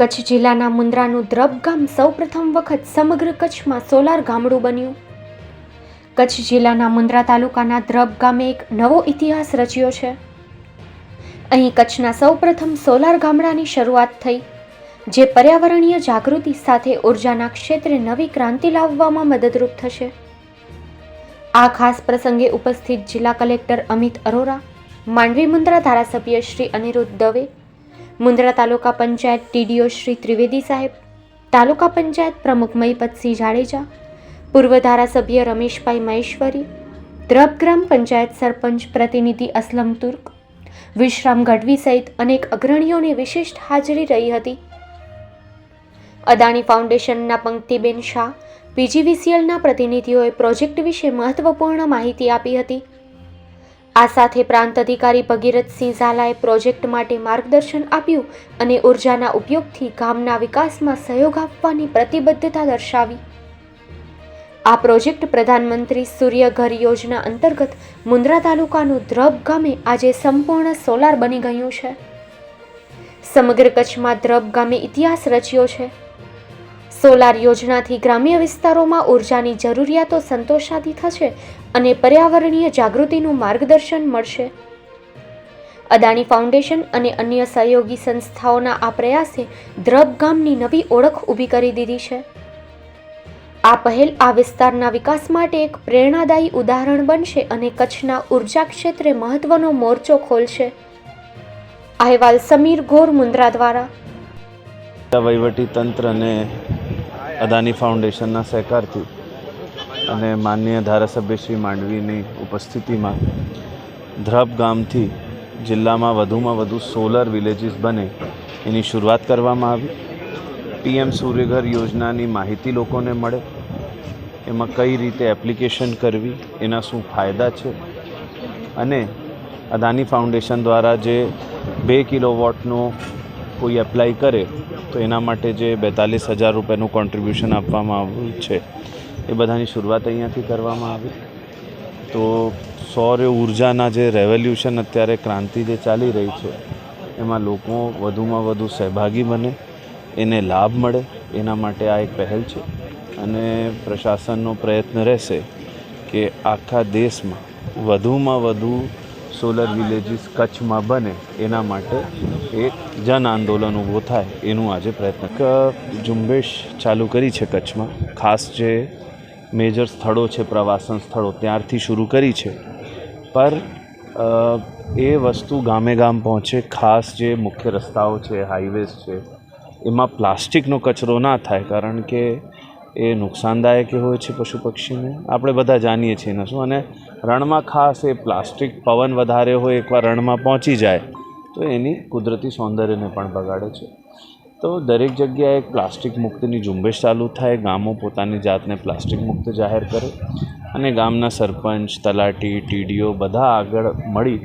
કચ્છ જિલ્લાના મુન્દ્રાનું દ્રબ ગામ સૌપ્રથમ વખત સમગ્ર કચ્છમાં સોલાર ગામડું બન્યું. કચ્છ જિલ્લાના મુન્દ્રા તાલુકાના દ્રબ ગામે એક નવો ઇતિહાસ રચ્યો છે. અહીં કચ્છના સૌપ્રથમ સોલાર ગામડાની શરૂઆત થઈ, જે પર્યાવરણીય જાગૃતિ સાથે ઉર્જાના ક્ષેત્રે નવી ક્રાંતિ લાવવામાં મદદરૂપ થશે. આ ખાસ પ્રસંગે ઉપસ્થિત જિલ્લા કલેક્ટર અમિત અરોરા, માંડવી મુન્દ્રા ધારાસભ્ય શ્રી અનિરુદ્ધ દવે મુન્દ્રા તાલુકા પંચાયત ટીડીઓ શ્રી ત્રિવેદી સાહેબ, તાલુકા પંચાયત પ્રમુખ મહીપતસિંહ જાડેજા, પૂર્વ ધારાસભ્ય રમેશભાઈ મહેશ્વરી દ્રબ ગ્રામ પંચાયત સરપંચ પ્રતિનિધિ અસલમ તુર્ક, વિશ્રામ ગઢવી સહિત અનેક અગ્રણીઓની વિશિષ્ટ હાજરી રહી હતી. અદાણી ફાઉન્ડેશનના પંક્તિબેન શાહ, પીજીવીસીએલના પ્રતિનિધિઓએ પ્રોજેક્ટ વિશે મહત્વપૂર્ણ માહિતી આપી હતી. આ સાથે પ્રાંત અધિકારી ભગીરથસિંહ ઝાલાએ પ્રોજેક્ટ માટે માર્ગદર્શન આપ્યું અને ઉર્જાના ઉપયોગથી ગામના વિકાસમાં સહયોગ આપવાની પ્રતિબદ્ધતા દર્શાવી. આ પ્રોજેક્ટ પ્રધાનમંત્રી સૂર્યઘર યોજના અંતર્ગત મુન્દ્રા તાલુકાનું દ્રબ ગામે આજે સંપૂર્ણ સોલાર બની ગયું છે. સમગ્ર કચ્છમાં દ્રબ ગામે ઇતિહાસ રચ્યો છે. સોલાર યોજનાથી ગ્રામ્ય વિસ્તારોમાં ઉર્જાની જરૂરિયાતો સંતોષાતી થશે અને પર્યાવરણીય જાગૃતિનું માર્ગદર્શન મળશે. અદાણી ફાઉન્ડેશન અને અન્ય સહયોગી સંસ્થાઓના આ પ્રયાસે દ્રબ ગામની નવી ઓળખ ઊભી કરી દીધી છે. આ પહેલ આ વિસ્તારના વિકાસ માટે એક પ્રેરણાદાયી ઉદાહરણ બનશે અને કચ્છના ઊર્જા ક્ષેત્રે મહત્વનો મોરચો ખોલશે. અહેવાલ સમીર ગોર મુન્દ્રા દ્વારા વહીવટી તંત્ર અને અદાની ફાઉન્ડેશનના સહકારથી અને માનનીય ધારાસભ્ય શ્રી માંડવીની ઉપસ્થિતિમાં ધ્રબ ગામથી જિલ્લામાં વધુમાં વધુ સોલર વિલેજીસ બને એની શરૂઆત કરવામાં આવી. પીએમ સૂર્યઘર યોજનાની માહિતી લોકોને મળે. એમાં કઈ રીતે એપ્લિકેશન કરવી, એના શું ફાયદા છે? અને અદાની ફાઉન્ડેશન દ્વારા જે બે કિલો વોટનો કોઈ એપ્લાય કરે, તો એના માટે જે બેતાલીસ હજાર રૂપિયાનું કોન્ટ્રીબ્યુશન આપવામાં આવ્યું છે, એ બધાની શરૂઆત અહીંયાથી કરવામાં આવી. તો સૌર્ય ઉર્જાના જે રેવોલ્યુશન અત્યારે ક્રાંતિ જે ચાલી રહી છે, એમાં લોકો વધુમાં વધુ સહભાગી બને, એને લાભ મળે, એના માટે આ એક પહેલ છે. અને પ્રશાસનનો પ્રયત્ન રહેશે કે આખા દેશમાં વધુમાં વધુ સોલર વિલેજીસ કચ્છમાં બને, એના માટે એક જન આંદોલન ઊભો થાય, એનું આજે પ્રયત્ન. ઝુંબેશ ચાલુ કરી છે કચ્છમાં. ખાસ જે મેજર સ્થળો છે, પ્રવાસન સ્થળો, ત્યારથી શરૂ કરી છે. પર એ વસ્તુ ગામે ગામ પહોંચે, ખાસ જે મુખ્ય રસ્તાઓ છે હાઈવેઝ છે, એમાં પ્લાસ્ટિકનો કચરો ના થાય, કારણ કે એ નુકસાનદાયક હોય છે પશુ પક્ષીને. આપણે બધા જાણીએ છીએ એના શું. અને રણમાં ખાસ એ પ્લાસ્ટિક પવન વધારે હોય, એકવાર રણમાં પહોંચી જાય, તો એની કુદરતી સૌંદર્યને પણ બગાડે છે. તો દરેક જગ્યાએ પ્લાસ્ટિક મુક્તની ઝુંબેશ ચાલુ થાય. ગામો પોતાની જાતને પ્લાસ્ટિક મુક્ત જાહેર કરે. અને ગામના સરપંચ, તલાટી, ટીડીઓ બધા આગળ મળી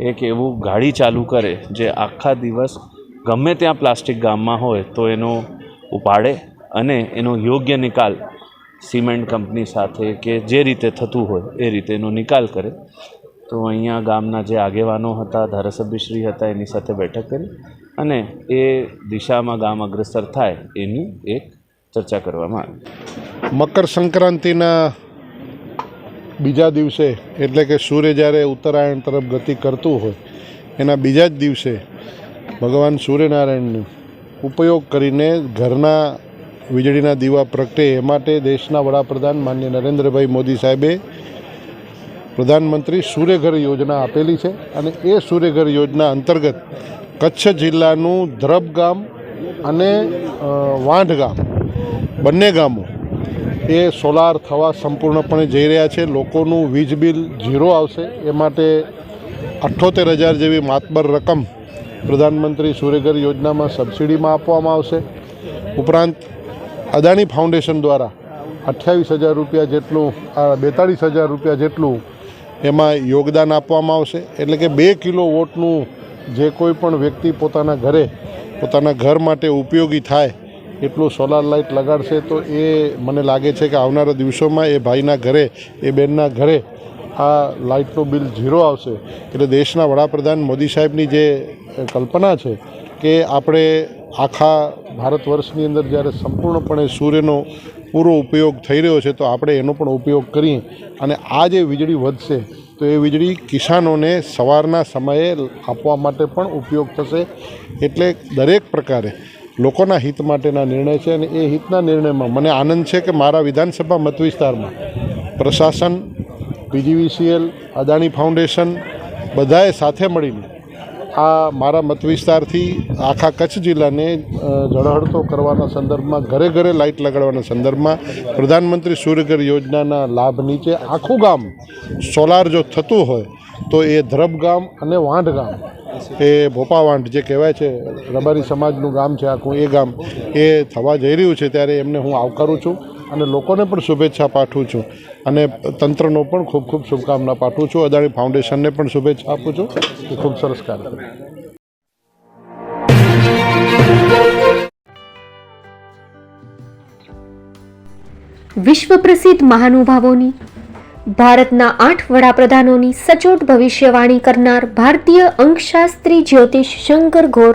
એક એવું ગાડી ચાલુ કરે, જે આખા દિવસ ગમે ત્યાં પ્લાસ્ટિક ગામમાં હોય, તો એનો ઉપાડે અને એનો યોગ્ય નિકાલ સિમેન્ટ કંપની સાથે કે જે રીતે થતું હોય એ રીતે એનો નિકાલ કરે. તો અહીંયા ગામના જે આગેવાનો હતા, ધારાસભ્યશ્રી હતા, એની સાથે બેઠક કરી અને એ દિશામાં ગામ અગ્રસર થાય એની એક ચર્ચા કરવામાં આવી. મકર સંક્રાંતિના બીજા દિવસે, એટલે કે સૂર્ય જ્યારે ઉત્તરાયણ તરફ ગતિ કરતું હોય, એના બીજા જ દિવસે ભગવાન સૂર્યનારાયણનો ઉપયોગ કરીને ઘરના વીજળીના દીવા પ્રગટે એ માટે દેશના વડાપ્રધાન માન્ય નરેન્દ્રભાઈ મોદી સાહેબે પ્રધાનમંત્રી સૂર્યઘર યોજના આપેલી છે અને એ સૂર્યઘર યોજના અંતર્ગત કચ્છ જિલ્લાનું ધ્રબ ગામ અને વાંઢ ગામ, બંને ગામો એ સોલાર થવા સંપૂર્ણપણે જઈ રહ્યા છે. લોકોનું વીજ બિલ ઝીરો આવશે. એ માટે અઠ્ઠોતેર હજાર જેવી માતબર રકમ પ્રધાનમંત્રી સૂર્યઘર યોજનામાં સબસિડીમાં આપવામાં આવશે. ઉપરાંત અદાણી ફાઉન્ડેશન દ્વારા અઠ્યાવીસ હજાર રૂપિયા જેટલું બેતાળીસ હજાર રૂપિયા જેટલું એમાં યોગદાન આપવામાં આવશે. એટલે કે બે કિલો વોટનું જે કોઈ પણ વ્યક્તિ પોતાના ઘરે, પોતાના ઘર માટે ઉપયોગી થાય એટલું સોલાર લાઇટ લગાડશે તો એ મને લાગે છે કે આવનારા દિવસોમાં એ ભાઈના ઘરે, એ બહેનના ઘરે આ લાઇટનું બિલ ઝીરો આવશે. એટલે દેશના વડાપ્રધાન મોદી સાહેબની જે કલ્પના છે કે આપણે આખા ભારત વર્ષની અંદર જ્યારે સંપૂર્ણપણે સૂર્યનો પૂરો ઉપયોગ થઈ રહ્યો છે, તો આપણે એનો પણ ઉપયોગ કરીએ. અને આ જે વીજળી વધશે, તો એ વીજળી કિસાનોને સવારના સમયે આપવા માટે પણ ઉપયોગ થશે. એટલે દરેક પ્રકારે લોકોના હિત માટેના નિર્ણય છે અને એ હિતના નિર્ણયમાં મને આનંદ છે કે મારા વિધાનસભા મતવિસ્તારમાં પ્રશાસન, પીજીવીસીએલ, અદાણી ફાઉન્ડેશન બધાએ સાથે મળીને આ મારા મત વિસ્તારથી આખા કચ્છ જિલ્લાને ઝળહળતો કરવાના સંદર્ભમાં, ઘરે ઘરે લાઇટ લગાડવાના સંદર્ભમાં પ્રધાનમંત્રી સૂર્યઘર યોજનાના લાભ નીચે આખું ગામ સોલાર જો થતું હોય, તો એ ધ્રબ ગામ અને વાંઢ ગામ, એ ભોપા વાંઢ જે કહેવાય છે, રબારી સમાજનું ગામ છે આખું એ ગામ, એ થવા જઈ રહ્યું છે ત્યારે એમને હું આવકારું છું. અને લોકોને પણ શુભેચ્છા પાઠવું છું. અને તંત્રનો પણ ખૂબ ખૂબ શુભકામના પાઠવું છું. અદાણી ફાઉન્ડેશનને પણ શુભેચ્છા આપું છું. ખૂબ સરસ કાર્ય વિશ્વ પ્રસિદ્ધ મહાનુભાવોની, ભારતના આઠ વડાપ્રધાનોની સચોટ ભવિષ્યવાણી કરનાર ભારતીય અંકશાસ્ત્રી જ્યોતિષ શંકર ઘોર